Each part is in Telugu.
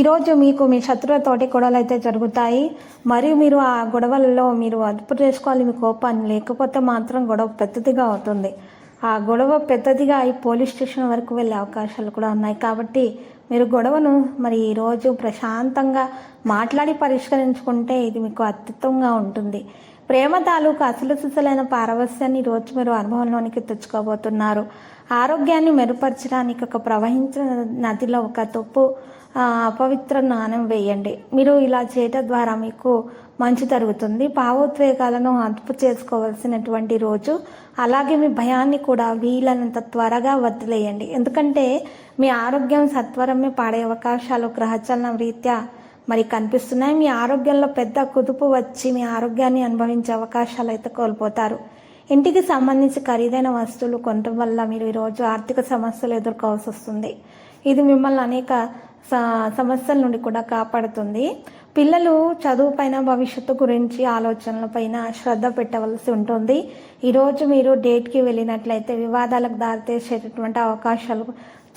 ఈరోజు మీకు మీ శత్రువులతోటి గొడవలు అయితే జరుగుతాయి. మరియు మీరు ఆ గొడవలలో మీరు అదుపు చేసుకోవాలి. మీ కోపాన్ని లేకపోతే మాత్రం గొడవ పెద్దదిగా అవుతుంది. ఆ గొడవ పెద్దదిగా అయి పోలీస్ స్టేషన్ వరకు వెళ్ళే అవకాశాలు కూడా ఉన్నాయి. కాబట్టి మీరు గొడవను మరి ఈరోజు ప్రశాంతంగా మాట్లాడి పరిష్కరించుకుంటే ఇది మీకు అత్యుత్తంగా ఉంటుంది. ప్రేమ తాలూకు అసలు సిసలైన పారవస్యాన్ని రోజు మీరు అనుభవంలోనికి తెచ్చుకోబోతున్నారు. ఆరోగ్యాన్ని మెరుగుపరచడానికి ఒక ప్రవహించిన నదిలో ఒక తొప్పు అపవిత్ర నాణం వేయండి. మీరు ఇలా చేయటం ద్వారా మీకు మంచి జరుగుతుంది. భావోద్వేగాలను అదుపు చేసుకోవాల్సినటువంటి రోజు. అలాగే మీ భయాన్ని కూడా వీలైనంత త్వరగా వదిలేయండి. ఎందుకంటే మీ ఆరోగ్యం సత్వరమే పాడే అవకాశాలు గ్రహచలనం రీత్యా మరి కనిపిస్తున్నాయి. మీ ఆరోగ్యంలో పెద్ద కుదుపు వచ్చి మీ ఆరోగ్యాన్ని అనుభవించే అవకాశాలు అయితే కోల్పోతారు. ఇంటికి సంబంధించి ఖరీదైన వస్తువులు కొనడం వల్ల మీరు ఈరోజు ఆర్థిక సమస్యలు ఎదుర్కోవాల్సి వస్తుంది. ఇది మిమ్మల్ని అనేక సమస్యల నుండి కూడా కాపాడుతుంది. పిల్లలు చదువు పైన భవిష్యత్తు గురించి ఆలోచనల పైన శ్రద్ధ పెట్టవలసి ఉంటుంది. ఈరోజు మీరు డేట్కి వెళ్ళినట్లయితే వివాదాలకు దారితీసేటటువంటి అవకాశాలు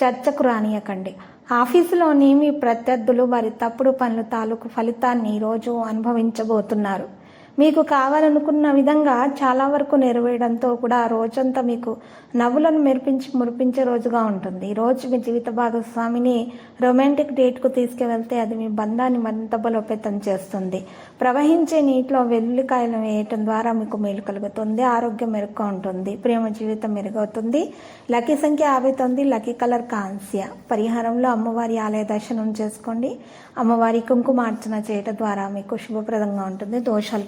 చర్చకు రానియకండి. ఆఫీసులోని మీ ప్రత్యర్థులు వారి తప్పుడు పనుల తాలూకు ఫలితాన్ని ఈరోజు అనుభవించబోతున్నారు. మీకు కావాలనుకున్న విధంగా చాలా వరకు నెరవేయడంతో కూడా రోజంతా మీకు నవ్వులను మెరిపించి మురిపించే రోజుగా ఉంటుంది. ఈ రోజు మీ జీవిత భాగస్వామిని రొమాంటిక్ డేట్కు తీసుకువెళ్తే అది మీ బంధాన్ని మరింత బలోపేతం చేస్తుంది. ప్రవహించే నీటిలో వెల్లుల్లికాయలు వేయటం ద్వారా మీకు మేలు కలుగుతుంది. ఆరోగ్యం మెరుగ్గా ఉంటుంది. ప్రేమ జీవితం మెరుగవుతుంది. లక్కీ సంఖ్య యాభై తొమ్మిది లక్కీ కలర్ కాంస్య. పరిహారంలో అమ్మవారి ఆలయ దర్శనం చేసుకోండి. అమ్మవారి కుంకుమార్చన చేయటం ద్వారా మీకు శుభప్రదంగా ఉంటుంది. దోషాలు